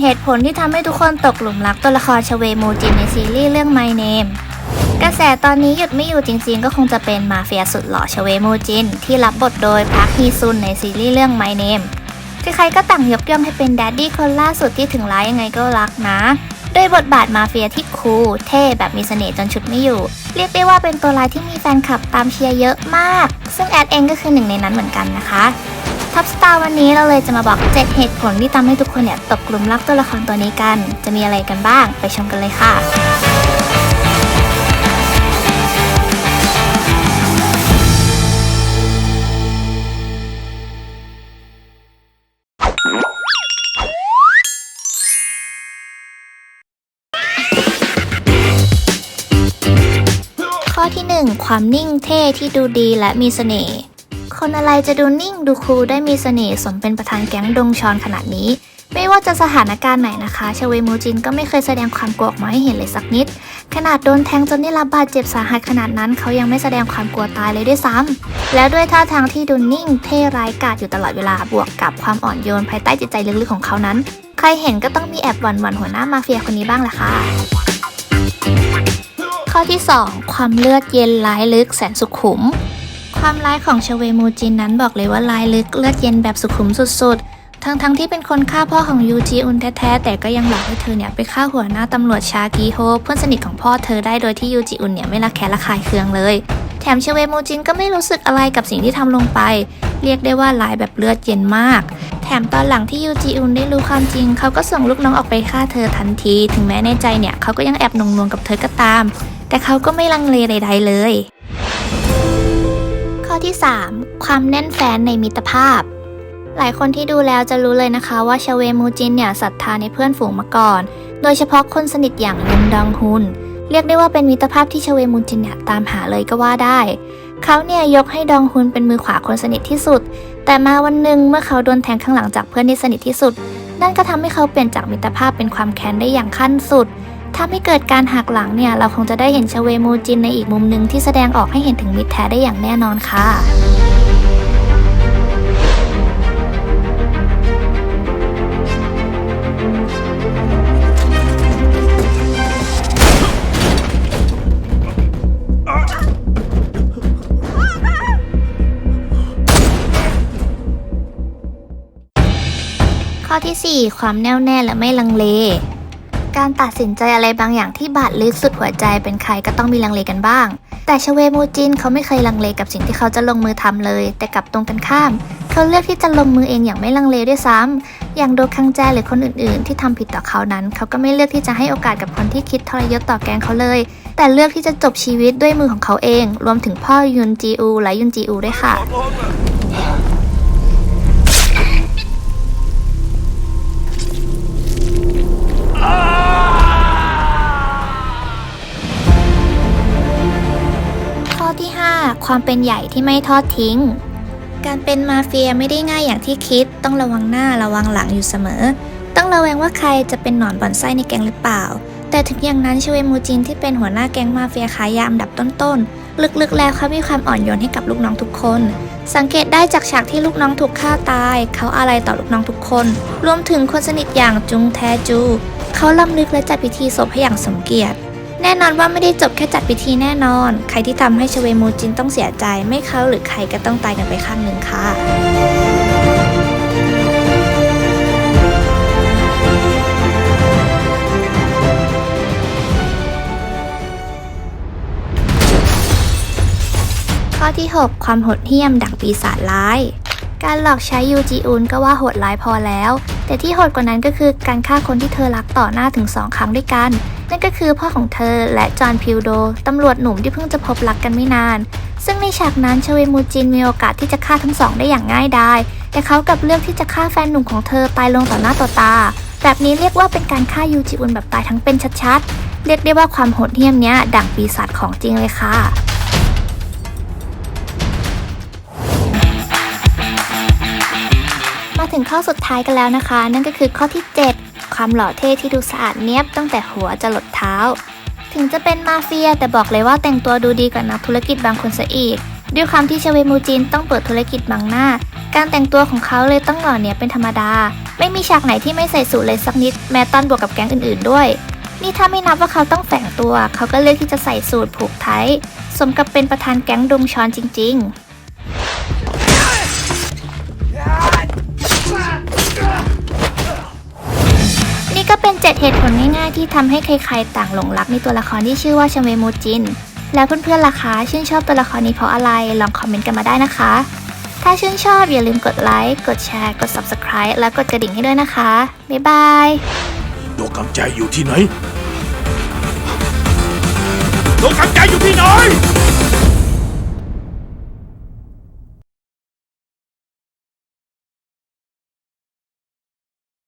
เหตุผลที่ทำให้ทุกคนตกหลุมรักตัวละครชเวมูจินในซีรีส์เรื่อง My Name กระแสตอนนี้หยุดไม่อยู่จริงๆ ก็คงจะเป็นมาเฟียสุดหล่อชเวมูจิน ที่รับบทโดยพักฮีซุนในซีรีส์เรื่อง My Name ใครๆก็ต่างยกย่องให้เป็นแดดดี้คนล่าสุดที่ถึงร้ายยังไงก็รักนะด้วยบทบาทมาเฟียที่คูลเท่แบบมีเสน่ห์จนชุดไม่อยู่ เรียกได้ว่าเป็นตัวร้ายที่มีแฟนคลับตามเชียร์เยอะมาก ซึ่งแอดเองก็คือหนึ่งในนั้นเหมือนกันนะคะ ท็อปสตาร์วันนี้เราเลยจะมาบอก 7 เหตุผลที่ทำให้ทุกคนเนี่ยตกกลุ่มรักตัวละครตัวนี้กัน จะมีอะไรกันบ้างไปชมกันเลยค่ะข้อที่ 1 ความนิ่งเท่ที่ดูดีและมีเสน่ห์ คนอะไรจะดูนิ่งดูคูลได้มีเสน่ห์สมเป็นประธานแก๊งดงชอนขนาดนี้ ไม่ว่าจะสถานการณ์ไหนนะคะ ชเวมูจินก็ไม่เคยแสดงความกลัวออกมาให้เห็นเลยสักนิด ขนาดโดนแทงจนได้รับบาดเจ็บสาหัสขนาดนั้น เขายังไม่แสดงความกลัวตายเลยด้วยซ้ำแล้วด้วยท่าทางที่ดูนิ่งเท่ร้ายกาจอยู่ตลอดเวลาบวกกับความอ่อนโยนภายใต้จิตใจลึกๆของเขานั้น ใครเห็นก็ต้องมีแอบหวั่นๆหัวหน้ามาเฟียคนนี้บ้างแหละค่ะข้อที่ 2 ความเลือดเย็นร้ายลึกแสนสุขุม ความร้ายของชเวมูจินนั้นบอกเลยว่าร้ายลึกเลือดเย็นแบบสุขุมสุดๆ ทั้งๆทที่เป็นคนฆ่าพ่อของยูจีอุนแท้ๆ แต่ก็ยังหลอกให้เธอเนี่ยไปฆ่าหัวหน้าตำรวจชากีโฮเพื่อนสนิทของพ่อเธอได้โดยที่ยูจีอุนเนี่ยไม่ละแคะระคายเคืองเลย แถมชเวมูจินก็ไม่รู้สึกอะไรกับสิ่งที่ทำลงไป เรียกได้ว่าร้ายแบบเลือดเย็นมาก แถมตอนหลังที่ยูจีอุนได้รู้ความจริง เขาก็ส่งลูกน้องออกไปฆ่าเธอทันที ถึงแม้ในใจเนี่ยเขาก็ยังแอบนงนวงกับเธอก็ตาม แต่เขาก็ไม่ลังเลใด ๆ เลย ข้อที่ 3 ความแน่นแฟ้นในมิตรภาพ หลายคนที่ดูแล้วจะรู้เลยนะคะว่าชเวมูจินเนี่ยศรัทธาในเพื่อนฝูงมาก่อน โดยเฉพาะคนสนิทอย่างยุนดองฮุนเรียกได้ว่าเป็นมิตรภาพที่ชเวมูจินเนี่ยตามหาเลยก็ว่าได้ เขาเนี่ยยกให้ดองฮุนเป็นมือขวาคนสนิทที่สุด แต่มาวันหนึ่งเมื่อเขาโดนแทงข้างหลังจากเพื่อนที่สนิทที่สุด นั่นก็ทำให้เขาเปลี่ยนจากมิตรภาพเป็นความแค้นได้อย่างขั้นสุด ถ้าไม่เกิดการหักหลังเนี่ย เราคงจะได้เห็นชเวมูจินในอีกมุมหนึ่งที่แสดงออกให้เห็นถึงมิตรแท้ได้อย่างแน่นอนค่ะข้อที่ 4 ความแน่วแน่และไม่ลังเล การตัดสินใจอะไรบางอย่างที่บาดลึกสุดหัวใจเป็นใครก็ต้องมีลังเลกันบ้าง แต่ชเวมูจินเขาไม่เคยลังเลกับสิ่งที่เขาจะลงมือทำเลย แต่กลับตรงกันข้าม เขาเลือกที่จะลงมือเองอย่างไม่ลังเลด้วยซ้ำอย่างโดคังแจหรือคนอื่นๆ ที่ทำผิดต่อเขานั้น เขาก็ไม่เลือกที่จะให้โอกาสกับคนที่คิดทรยศต่อแกงเขาเลย แต่เลือกที่จะจบชีวิตด้วยมือของเขาเอง รวมถึงพ่อยุนจีอูและยุนจีอูด้วยค่ะ ความเป็นใหญ่ที่ไม่ทอดทิ้ง การเป็นมาเฟียไม่ได้ง่ายอย่างที่คิด ต้องระวังหน้าระวังหลังอยู่เสมอ ต้องระแวงว่าใครจะเป็นหนอนบ่อนไส้ในแก๊งหรือเปล่า แต่ถึงอย่างนั้นชเวมูจินที่เป็นหัวหน้าแก๊งมาเฟียขายยาอันดับต้นๆลึกๆแล้วเขามีความอ่อนโยนให้กับลูกน้องทุกคน สังเกตได้จากฉากที่ลูกน้องถูกฆ่าตาย เขาอะไรต่อลูกน้องทุกคน รวมถึงคนสนิทอย่างจุงแทจู เขาล้ำลึกและจัดพิธีศพให้อย่างสมเกียรติ แน่นอนว่าไม่ได้จบแค่จัดพิธีแน่นอน ใครที่ทำให้ชเวมูจินต้องเสียใจ ไม่เขาหรือใครก็ต้องตายกันไปข้างหนึ่งค่ะข้อที่ 6 ความโหดเหี้ยมดั่งปีศาจร้าย การหลอกใช้ยูจีอุนก็ว่าโหดร้ายพอแล้ว แต่ที่โหดกว่านั้นก็คือการฆ่าคนที่เธอรักต่อหน้าถึง 2 ครั้งด้วยกัน นั่นก็คือพ่อของเธอและจอห์นพิวโด ตำรวจหนุ่มที่เพิ่งจะพบรักกันไม่นาน ซึ่งในฉากนั้นชเวมูจินมีโอกาสที่จะฆ่าทั้งสองได้อย่างง่ายดาย แต่เขากลับเลือกที่จะฆ่าแฟนหนุ่มของเธอตายลงต่อหน้าต่อตา แบบนี้เรียกว่าเป็นการฆ่ายูจิอุนแบบตายทั้งเป็นชัดๆ เรียกได้ว่าความโหดเหี้ยมนี้ดั่งปีศาจของจริงเลยค่ะ ถึงข้อสุดท้ายกันแล้วนะคะ นั่นก็คือข้อที่ 7 ความหล่อเท่ที่ดูสะอาดเนียบตั้งแต่หัวจะหลดเท้า ถึงจะเป็นมาเฟียแต่บอกเลยว่าแต่งตัวดูดีกว่านักธุรกิจบางคนซะอีก ด้วยความที่ชเวมูจินต้องเปิดธุรกิจบังหน้า การแต่งตัวของเขาเลยต้องหล่อเนียบเป็นธรรมดา ไม่มีฉากไหนที่ไม่ใส่สูทเลยสักนิด แม้ตอนบวกกับแก๊งอื่นๆด้วย นี่ถ้าไม่นับว่าเขาต้องแฝงตัว เขาก็เลือกที่จะใส่สูทผูกไทยสมกับเป็นประธานแก๊งดงชอนจริง ๆ นี่ก็เหตุผลง่ายๆที่ทำให้ใครๆต่างหลงรักในตัวละครที่ชื่อว่าชเวโมจิน แล้วเพื่อนๆล่ะคะชื่นชอบตัวละครนี้เพราะอะไร ลองคอมเมนต์กันมาได้นะคะ ถ้าชื่นชอบอย่าลืมกดไลค์ กดแชร์ กด Subscribe และกดกระดิ่งให้ด้วยนะคะ บ๊ายบาย ตัวกำใจอยู่ที่ไหนตัวกำใจอยู่ที่ไหน